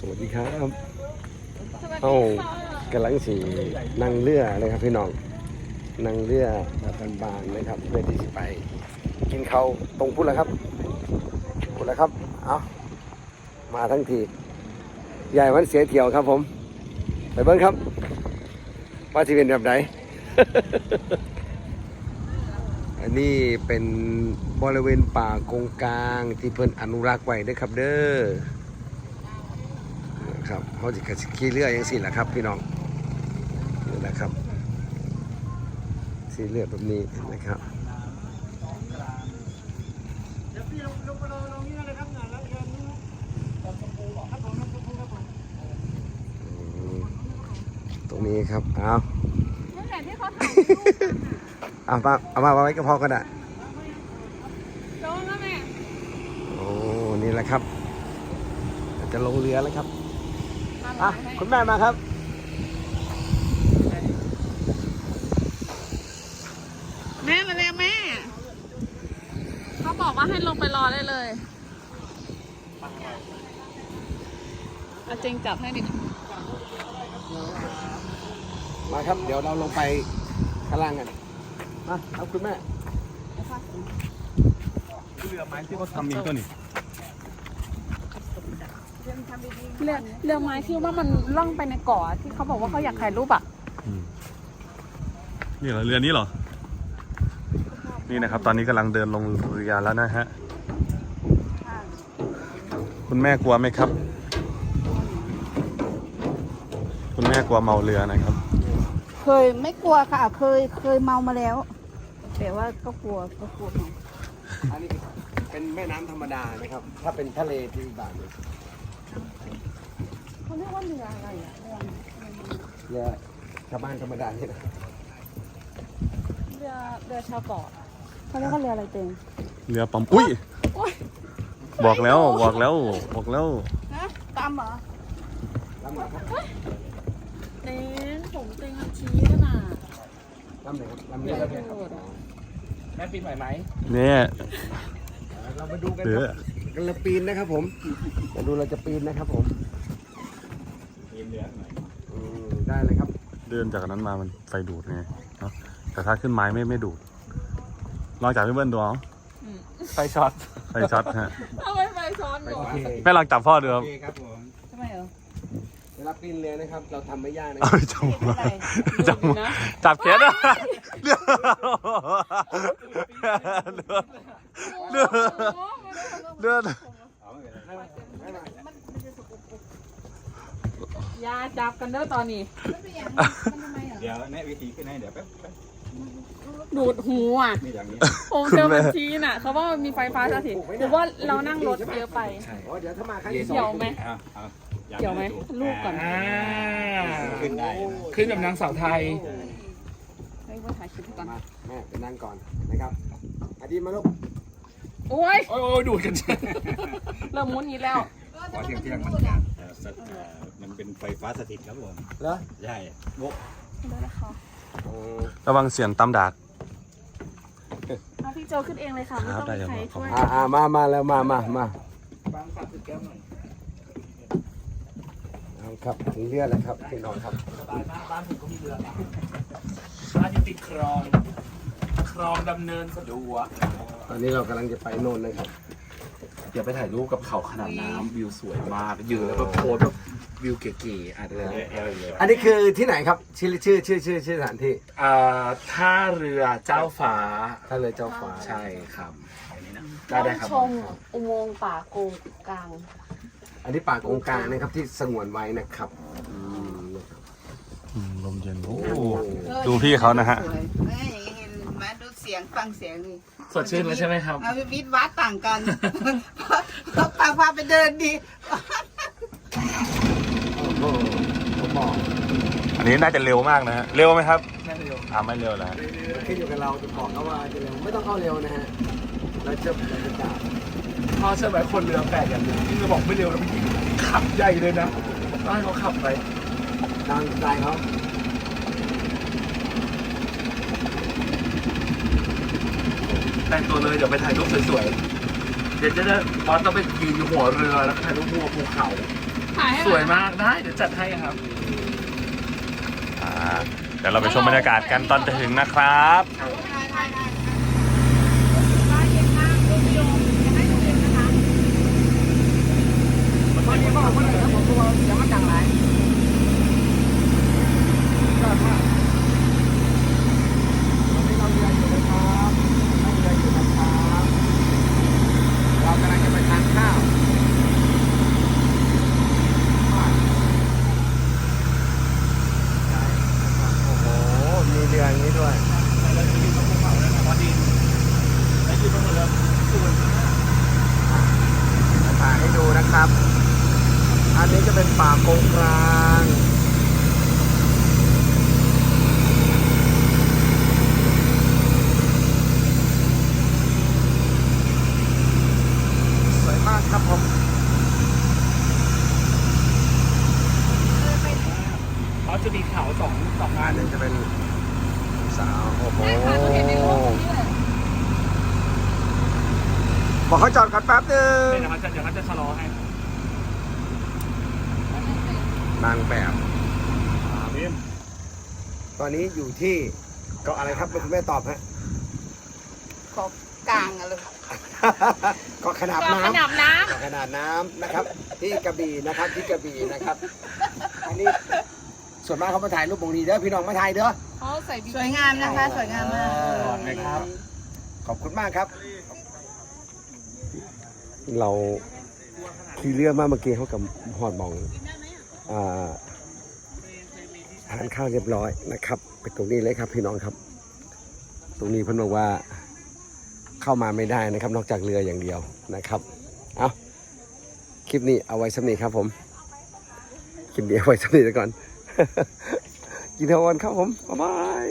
สวัสดีครับเอากำลังสีนั่งเรือนะครับพี่น้อง นั่งเรือแบบบานๆนะครับเพื่อที่จะไป กินเขาวตรงพุทธแล้วครับพุทธแล้วครับ เอามาทั้งที ใหญ่วันเสียเที่ยวครับผม ไปเบิ้งครับ ว่าจะเป็นแบบไหน อันนี้เป็นบริเวณป่ากงกลางที่เพิ่นอนุรักษ์ไว้เด้วยครับเด้อ ครับเขาจะขี่เรืออย่างสิแหละครับ พี่น้องนี่นะครับสีเรือแบบนี้นะครับอืมตรงนี้ครับเอานั่นแหละที่เขาถ่ายเอามาเอามาไว้ก็พอก็ได้โดนแล้วแม่โอ้นี่แหละครับ จะลงเรือแล้วครับมา อะให้คุณแม่มาครับแม่มาเร็วแม่ เขาบอกว่าให้ลงไปรอได้เลยเอาจริงจับให้ดิมาครับ เดี๋ยวเราลงไปข้างล่างกัน มาครับคุณแม่เรือไม้ที่เขาทำมีตัวนี้ เรือเรือไม้ที่ว่ามันล่องไปในเกาะที่เขาบอกว่าเขาอยากถ่ายรูปอะนี่เหรอเรือนี้เหรอ นี่นะครับ ตอนนี้กำลังเดินลงเรือแล้วนะฮะ คุณแม่กลัวไหมครับ คุณแม่กลัวเมาเรือนะครับ เคยไม่กลัวค่ะ เคยเคยเมามาแล้ว แต่ว่าก็กลัวก็กลัวเมาอันนี้เป็นแม่น้ำธรรมดานะครับ ถ้าเป็นทะเลที่อีกแบบหนึง เขาเรียกว่าเรืออะไรอะเรือเรือชาวบ้านธรรมดาเนี่ยนะเรือเรือชาวเกาะเขาเรียกว่าเรืออะไรเต็งเรือปั๊มอุ้ย โอ๊ยบอกแล้ว บอกแล้ว บอกแล้ว ฮะตามเหรอลำไหนครับเต้นผมเต้นมันชี้ขนาดลำไหนครับลำนี้ลำไหนครับแม่ปีนไหวไหมเนี่ย เรามาดูกันเรือครับ กันเราปีนนะครับผมมาดูเราจะปีนนะครับผมปีนเรือหน่อยอืมได้เลยครับ เดินจากนั้นมามันไฟดูดไงเนอะแต่ถ้าขึ้นไม้ไม่ไม่ดูดลองจากพี่เบิ้ลดูเอาไฟช็อตไฟช็อตฮะเอาไว้ไฟซ้อนหนูโอเคแม่ลองจับพ่อดูครับโอเคครับผมทำไมเหรอเวลาปีนเรือนะครับ เราทำไม่ยากนะคเอารับไปจับมาจับมาจับแขนอะเรือเรือเรือเรือ เอาไม่เป็นไร อยาจับกันเด้อตอนนี้มันเป็นอย่างนั้นมันทำไมเหรอเดี๋ยวแนะวิธีขึ้นให้เดี๋ยวแป๊บแป๊บดูดหูอะ นี่อย่างนี้ ผมเจอบัญชีน่ะ เขาว่ามีไฟฟ้าสถิตหรือว่าเรานั่งรถเยอะไปอ๋อเดี๋ยวถ้ามาครั้งที่สองเกี่ยวไหม เอาเอาอาเกี่ยวไหมถูลูกก่อน อ่าขึ้นได้นะขึ้นแบบนางสาวไทยให้ว่าถ่ายคลิปก่อนมาแม่ไปนั่งก่อนนะครับอดีมาลูกโอ้ยโอ้ยโอ้ยดูดกัน เริ่มมุนนี้แล้วขอเที่ยงเที่ยงมันจะเอ่อ สถเอ่อมันเป็นไฟฟ้าสถิตครับผมเหรอใช่บกได้แล้วค่ะโอ้ระวังเสียงตำดาก เอาพี่โจขึ้นเองเลยค่ะไม่ครับต้องได้มีครับใครช่วยอ่าอ่ามามาแล้วมามามาบางสัตว์สุดแก้วหน่อยเอาครับถึงเรือแล้วครับพี่น้องครับบ้านบ้านผมก็มีเรือบ้านที่ติดคลอง คลองดำเนินสะดวก ตอนนี้เรากำลังจะไปโน่นนะครับ เดี๋ยวไปถ่ายรูปกับเขาขนาดน้ำวิวสวยมากยืนแล้วก็โพสแบบวิวเก๋ๆอาจจะเออเออเอออันนี้คือที่ไหนครับชื่อชื่อชื่อชื่อชื่อสถานที่อ่าท่าเรือเจ้าฟ้าท่าเรือเจ้าฟ้าใช่ครับอันนี้นะได้ได้ครับชมอุโมงค์ป่าโกงกลาง อันนี้ป่ากงกลางนะครับที่สงวนไว้นะครับอืมนะครับอืมลมเย็นโอ้โอ้ดูพี่เขานะฮะ ยงฟังเสียงนี่สดชื่นแล้วใช่ไหมครับ เอาวิทย์วัดต่างกันเพราะพาพาไปเดินดีโหผมบอกอันนี้น่าจะเร็วมากนะฮะ เร็วไหมครับแม่เร็วอ่าไม่เร็วแล้วฮะขึ้นอยู่กับเราจะบอกเขาว่าจะเร็วไม่ต้องเข้าเร็วนะฮะเราจะเราจะจับพ่อเชื่อไหมคนเรือแปลกอย่างหนึงที่เราบอกไม่เร็วแล้วพี่ขับใหญ่เลยนะต้องให้เขาขับไปตามสไตล์เขา แต่งตัวเลยเดี๋ยวไปถ่ายรูปสวยๆ เดี๋ยวจะได้บอสต้องไปยืนอยู่หัวเรือแล้วถ่ายรูปหัวภูเขา ถ่ายให้สวยมากได้เดี๋ยวจัดให้ครับ อ่าเดี๋ยวเราไปชมบรรยากาศกันตอนจะถึงนะครับเรากำลังจะไปทานข้าว โอ้โห มีเรืออย่าง นี้ด้วยถ่ายให้ดูนะครับ อันนี้จะเป็นป่าโกงกลางสวยมากครับผมเขาจะมีเขาสองสองอัอันนนี้จะเป็น สาวโอ้โหแม่ค่ะหนูเห็นในรูปนี้เลยบอกเขาจอดกันแป๊บนึงเดี๋ยวเขาจะเดี๋ยวเขาจะชะลอให้นางแบบเบมตอนนี้อยู่ที่เกาะอะไรครับคุณแม่ตอบฮะขอบกลางอะเลยเกาะขนาบก็ขน้ำนาบน้เกาะขนาดน้ำนะครับ ที่กระบี่นะครับที่กระบี่นะครับ อันนี้ ส่วนมากเขามาถ่ายรูปบงนี้เด้อพี่น้องมาถ่ายเด้อำเขาใส่บิกิสวยงามนะคะ สวยงามมากนะครับ ขอบคุณมากครับ เราขี่เรือมาเมื่อกี้เขากับหอดบองอ่าทานข้าวเรียบร้อยนะครับไปตรงนี้เลยครับพี่น้องครับ ตรงนี้เพิ่นบอกว่าเข้ามาไม่ได้นะครับ นอกจากเรืออย่างเดียวนะครับเอาคลิปนี้เอาไว้สำนีครับผมคลิปนี้เอาไว้สำนีแล้วก่อน กินเทาวันครับผม บ๊ายบาย